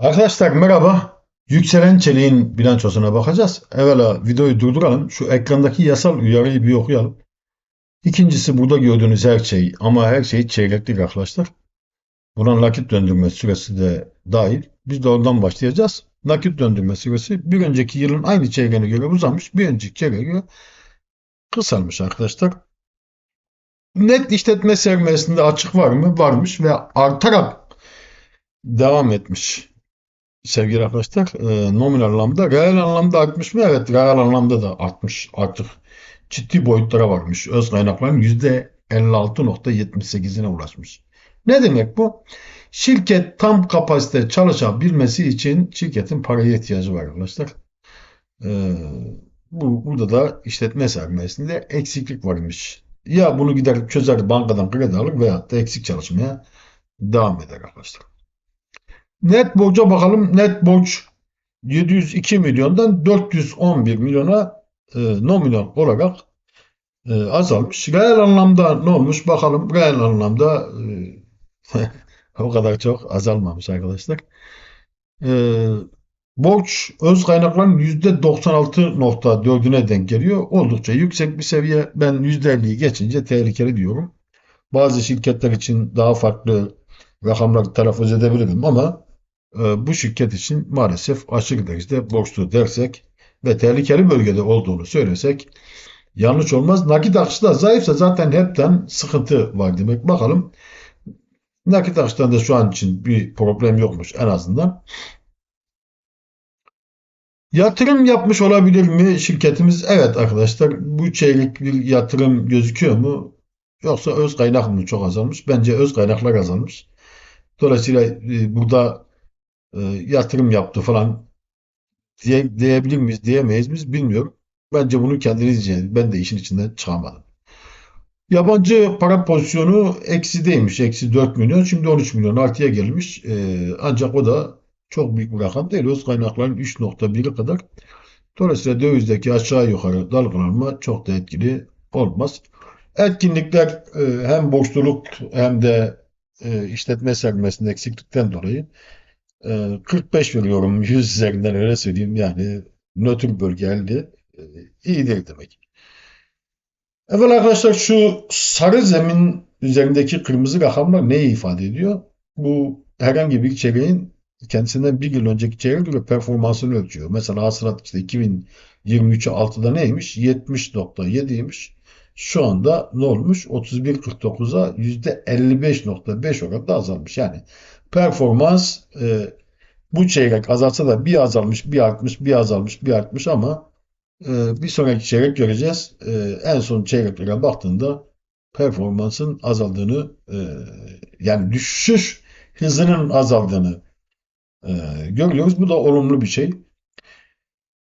Arkadaşlar merhaba. Yükselen çeliğin bilançosuna bakacağız. Evvela videoyu durduralım. Şu ekrandaki yasal uyarıyı bir okuyalım. İkincisi burada gördüğünüz her şey ama her şey çeyreklik arkadaşlar. Buna nakit döndürme süresi de dahil. Biz de oradan başlayacağız. Nakit döndürme süresi bir önceki yılın aynı çeyreğine göre uzamış. Bir önceki çeyreğe göre kısalmış arkadaşlar. Net işletme sermayesinde açık var mı? Varmış ve artarak devam etmiş sevgili arkadaşlar. E, nominal anlamda. Reel anlamda artmış mı? Evet reel anlamda da artmış artık. Ciddi boyutlara varmış. Öz kaynakların %56.78'ine ulaşmış. Ne demek bu? Şirket tam kapasite çalışabilmesi için şirketin paraya ihtiyacı var arkadaşlar. E, bu, burada da işletme sermayesinde eksiklik varmış. Ya bunu gider çözer bankadan kredi alır veya da eksik çalışmaya devam eder arkadaşlar. Net borca bakalım. Net borç 702 milyondan 411 milyona e, nominal olarak e, azalmış. Reel anlamda ne olmuş bakalım. Reel anlamda e, o kadar çok azalmamış arkadaşlar. E, borç öz kaynakların %96.4'üne denk geliyor. Oldukça yüksek bir seviye. Ben %50'yi geçince tehlikeli diyorum. Bazı şirketler için daha farklı rakamlar telaffuz edebilirim ama bu şirket için maalesef aşırı derecede borçlu dersek ve tehlikeli bölgede olduğunu söylesek yanlış olmaz. Nakit akışı da zayıfsa zaten hepten sıkıntı var demek. Bakalım nakit akıştan da şu an için bir problem yokmuş en azından. Yatırım yapmış olabilir mi şirketimiz? Evet arkadaşlar bu çeyrek bir yatırım gözüküyor mu? Yoksa öz kaynak mı çok azalmış? Bence öz kaynaklar azalmış. Dolayısıyla e, burada e, yatırım yaptı falan diye, diyebilir miyiz, diyemeyiz miyiz bilmiyorum. Bence bunu kendiniz izleyin. Ben de işin içinden çıkamadım. Yabancı para pozisyonu eksideymiş. Eksi 4 milyon. Şimdi 13 milyon artıya gelmiş. E, ancak o da çok büyük bir rakam değil. Öz kaynakların 3.1'i kadar. Dolayısıyla dövizdeki aşağı yukarı dalgalanma çok da etkili olmaz. Etkinlikler e, hem borçluluk hem de e, işletme sermayesinde eksiklikten dolayı e, 45 veriyorum 100 üzerinden öyle söyleyeyim yani nötr bölge elde e, iyi değil demek. Evet arkadaşlar şu sarı zemin üzerindeki kırmızı rakamlar neyi ifade ediyor? Bu herhangi bir çeyreğin kendisinden bir yıl önceki çeyrek göre performansını ölçüyor. Mesela hasılat işte 2023'e 6'da neymiş? 70.7'ymiş. Şu anda ne olmuş? 31.49'a %55.5 oranında azalmış. Yani performans e, bu çeyrek azalsa da bir azalmış, bir artmış, bir azalmış, bir artmış ama e, bir sonraki çeyrek göreceğiz. E, en son çeyreklere baktığında performansın azaldığını e, yani düşüş hızının azaldığını e, görüyoruz. Bu da olumlu bir şey.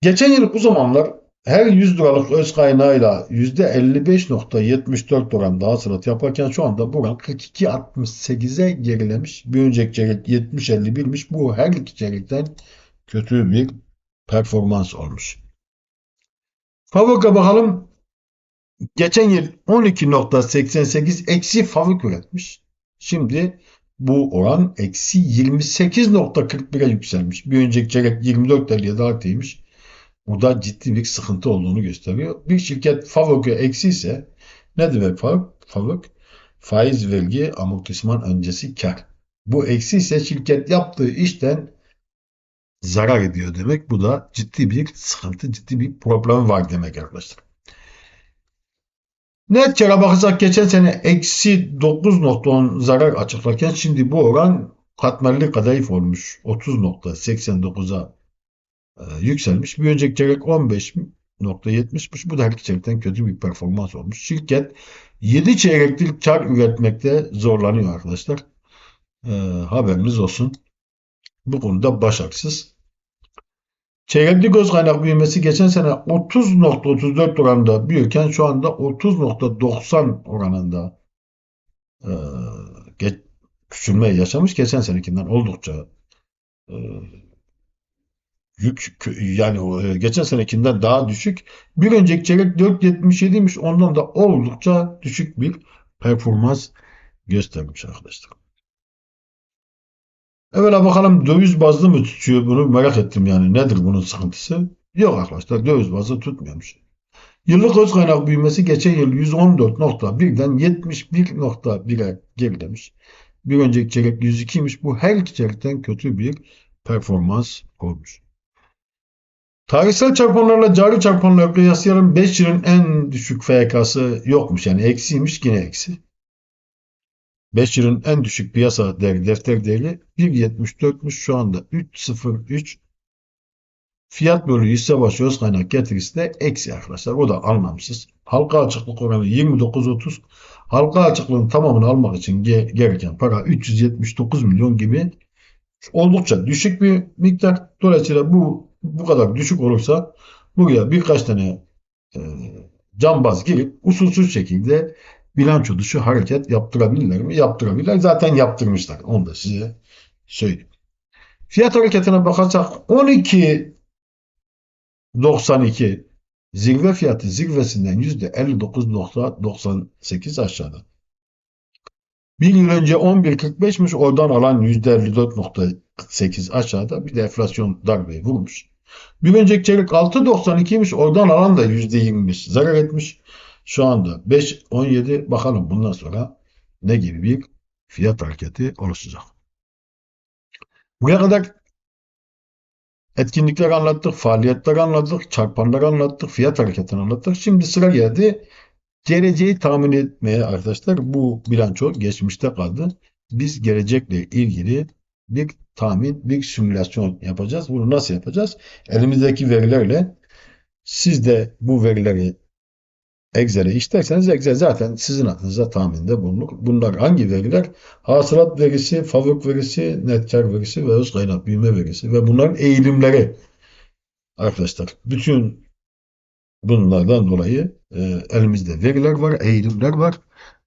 Geçen yıl bu zamanlar her 100 liralık öz kaynağıyla %55.74 oran daha hasılat yaparken şu anda bu oran 42.68'e gerilemiş. Bir önceki çeyrek 70.51'miş. Bu her iki çeyrekten kötü bir performans olmuş. Favok'a bakalım. Geçen yıl 12.88 eksi favok üretmiş. Şimdi bu oran eksi 28.41'e yükselmiş. Bir önceki çeyrek 24.57 artıymış. Bu da ciddi bir sıkıntı olduğunu gösteriyor. Bir şirket FAVÖK'ü eksi ise ne demek FAVÖK? FAVÖK faiz vergi amortisman öncesi kar. Bu eksi ise şirket yaptığı işten zarar ediyor demek. Bu da ciddi bir sıkıntı, ciddi bir problem var demek arkadaşlar. Net kâra bakacak geçen sene eksi 9.10 zarar açıklarken şimdi bu oran katmerli kadayıf olmuş. 30.89'a e, yükselmiş. Bir önceki çeyrek 15.70'miş. Bu da her çeyrekten kötü bir performans olmuş. Şirket 7 çeyrektir kar üretmekte zorlanıyor arkadaşlar. E, haberiniz olsun. Bu konuda başarısız. Çeyrekli göz kaynak büyümesi geçen sene 30.34 oranında büyürken şu anda 30.90 oranında e, geç, küçülme yaşamış. Geçen senekinden oldukça e, yük yani e, geçen senekinden daha düşük. Bir önceki çeyrek 4.77'ymiş. Ondan da oldukça düşük bir performans göstermiş arkadaşlar. Evvela bakalım döviz bazlı mı tutuyor bunu merak ettim yani. Nedir bunun sıkıntısı? Yok arkadaşlar döviz bazlı tutmuyormuş. Yıllık öz kaynak büyümesi geçen yıl 114.1'den 71.1'e gerilemiş. Bir önceki çeyrek 102'ymiş. Bu her çeyrekten kötü bir performans olmuş. Tarihsel çarpanlarla cari çarpanları kıyaslayalım. 5 yılın en düşük FK'sı yokmuş. Yani eksiymiş yine eksi. 5 yılın en düşük piyasa değeri, defter değeri 1.74'müş. Şu anda 3.03 fiyat bölü hisse başı kaynak getirisi de eksi arkadaşlar. O da anlamsız. Halka açıklık oranı 29.30. Halka açıklığın tamamını almak için ge- gereken para 379 milyon gibi oldukça düşük bir miktar. Dolayısıyla bu bu kadar düşük olursa buraya birkaç tane e, cambaz girip usulsüz şekilde bilanço dışı hareket yaptırabilirler mi? Yaptırabilirler. Zaten yaptırmışlar. Onu da size söyleyeyim. Fiyat hareketine bakarsak 12.92 zirve fiyatı zirvesinden %59.98 aşağıda. Bir yıl önce 11.45'miş oradan alan %54.8 aşağıda bir de enflasyon darbeyi vurmuş. Bir önceki çeyrek 6.92'ymiş oradan alan da %20'miş zarar etmiş. Şu anda 5.17 bakalım bundan sonra ne gibi bir fiyat hareketi oluşacak. Buraya kadar etkinlikler anlattık, faaliyetler anlattık, çarpanlar anlattık, fiyat hareketini anlattık. Şimdi sıra geldi geleceği tahmin etmeye arkadaşlar. Bu bilanço geçmişte kaldı. Biz gelecekle ilgili bir tahmin, bir simülasyon yapacağız. Bunu nasıl yapacağız? Elimizdeki verilerle siz de bu verileri Excel'e işlerseniz Excel zaten sizin adınıza tahminde bulunur. Bunlar hangi veriler? Hasılat verisi, fabrik verisi, net kar verisi ve öz kaynak büyüme verisi ve bunların eğilimleri. Arkadaşlar bütün bunlardan dolayı e, elimizde veriler var, eğilimler var.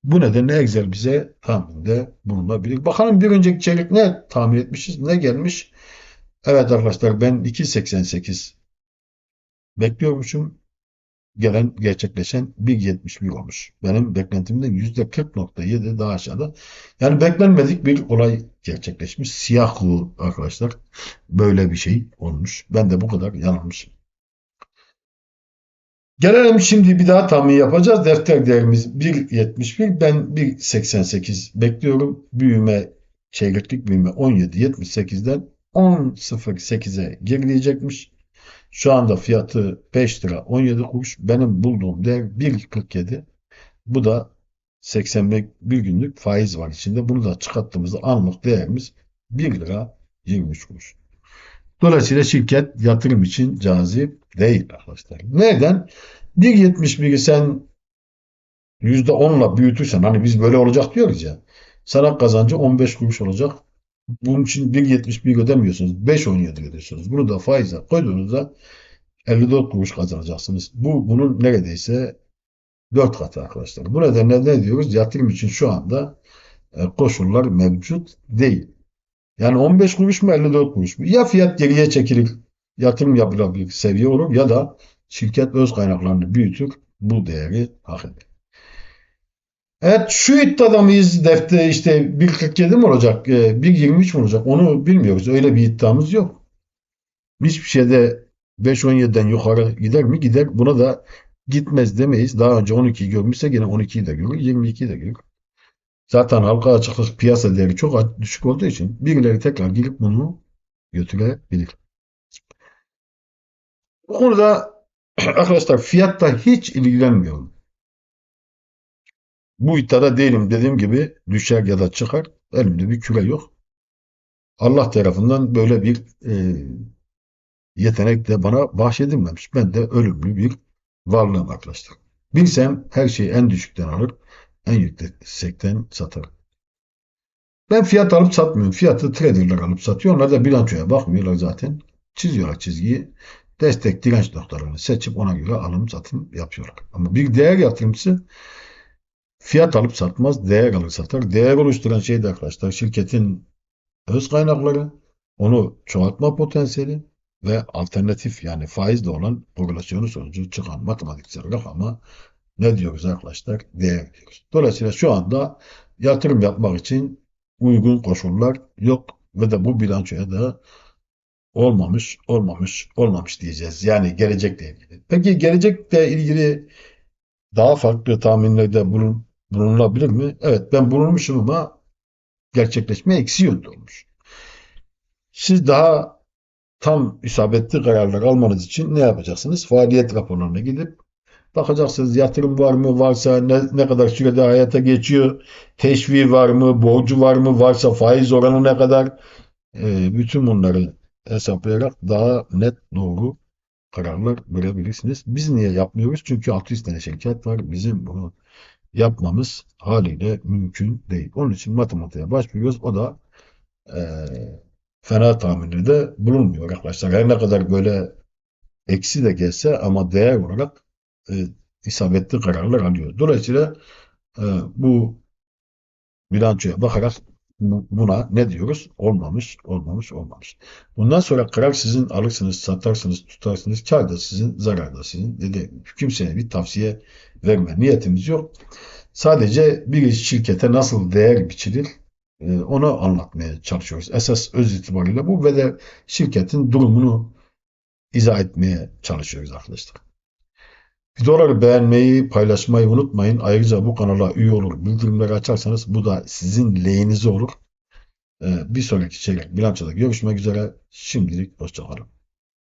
Bu nedenle Excel bize tahminde bulunabilir. Bakalım bir önceki çeyrek ne tahmin etmişiz, ne gelmiş? Evet arkadaşlar ben 2.88 bekliyormuşum gelen gerçekleşen 1.71 olmuş. Benim beklentimden %40.7 daha aşağıda. Yani beklenmedik bir olay gerçekleşmiş. Siyah kuğu arkadaşlar. Böyle bir şey olmuş. Ben de bu kadar yanılmışım. Gelelim şimdi bir daha tahmin yapacağız. Defter değerimiz 1.71. Ben 1.88 bekliyorum. Büyüme, çeyreklik büyüme 17.78'den 10.08'e gerileyecekmiş. Şu anda fiyatı 5 lira 17 kuruş. Benim bulduğum değer 1.47. Bu da 81 günlük faiz var içinde. Bunu da çıkarttığımızda anlık değerimiz 1 lira 23 kuruş. Dolayısıyla şirket yatırım için cazip değil arkadaşlar. Neden? 1.71'i sen %10'la büyütürsen hani biz böyle olacak diyoruz ya. Sana kazancı 15 kuruş olacak. Bunun için 1.71 ödemiyorsunuz. 5.17 ödüyorsunuz. Bunu da faize koyduğunuzda 54 kuruş kazanacaksınız. Bu bunun neredeyse 4 katı arkadaşlar. Bu nedenle ne diyoruz? Yatırım için şu anda e, koşullar mevcut değil. Yani 15 kuruş mu 54 kuruş mu? Ya fiyat geriye çekilir, yatırım yapılabilir seviye olur ya da şirket öz kaynaklarını büyütür, bu değeri hak eder. Evet şu iddiada mıyız defter işte 1.47 mi olacak, 1.23 mi olacak onu bilmiyoruz. Öyle bir iddiamız yok. Hiçbir şeyde 5.17'den yukarı gider mi? Gider. Buna da gitmez demeyiz. Daha önce 12'yi görmüşse yine 12'yi de görür, 22'yi de görür. Zaten halka açıklık piyasa değeri çok düşük olduğu için birileri tekrar gelip bunu götürebilir. Bu konuda arkadaşlar fiyatta hiç ilgilenmiyorum. Bu iddiada değilim dediğim gibi düşer ya da çıkar. Elimde bir küre yok. Allah tarafından böyle bir e, yetenek de bana bahşedilmemiş. Ben de ölümlü bir varlığım arkadaşlar. Bilsem her şeyi en düşükten alır, en yüksekten satarım. Ben fiyat alıp satmıyorum. Fiyatı traderler alıp satıyor. Onlar da bilançoya bakmıyorlar zaten. Çiziyorlar çizgiyi. Destek direnç noktalarını seçip ona göre alım satım yapıyorlar. Ama bir değer yatırımcısı fiyat alıp satmaz, değer alır satar. Değer oluşturan şey de arkadaşlar şirketin öz kaynakları, onu çoğaltma potansiyeli ve alternatif yani faizle olan regülasyonu sonucu çıkan matematiksel rakama ne diyoruz arkadaşlar? Değer diyoruz. Dolayısıyla şu anda yatırım yapmak için uygun koşullar yok ve de bu bilançoya da olmamış, olmamış, olmamış diyeceğiz. Yani gelecekle ilgili. Peki gelecekle ilgili daha farklı tahminlerde bulun, bulunulabilir mi? Evet ben bulunmuşum ama gerçekleşme eksi yönde olmuş. Siz daha tam isabetli kararlar almanız için ne yapacaksınız? Faaliyet raporlarına gidip bakacaksınız yatırım var mı? Varsa ne, ne kadar sürede hayata geçiyor? Teşviği var mı? Borcu var mı? Varsa faiz oranı ne kadar? Ee, bütün bunları hesaplayarak daha net doğru kararlar verebilirsiniz. Biz niye yapmıyoruz? Çünkü 600 tane şirket var. Bizim bunu yapmamız haliyle mümkün değil. Onun için matematiğe başvuruyoruz. O da eee fena tahminlerde bulunmuyor arkadaşlar. Her ne kadar böyle eksi de gelse ama değer olarak e, isabetli kararlar alıyor. Dolayısıyla e, bu bilançoya bakarak bu- buna ne diyoruz? Olmamış, olmamış, olmamış. Bundan sonra karar sizin alırsınız, satarsınız, tutarsınız. Kar da sizin, zarar da sizin. Dedi, kimseye bir tavsiye verme niyetimiz yok. Sadece bir şirkete nasıl değer biçilir e, onu anlatmaya çalışıyoruz. Esas öz itibariyle bu ve de şirketin durumunu izah etmeye çalışıyoruz arkadaşlar. Videoları beğenmeyi, paylaşmayı unutmayın. Ayrıca bu kanala üye olur, bildirimleri açarsanız bu da sizin lehinize olur. E, Bir sonraki çeyrek bilançoda görüşmek üzere. Şimdilik hoşçakalın.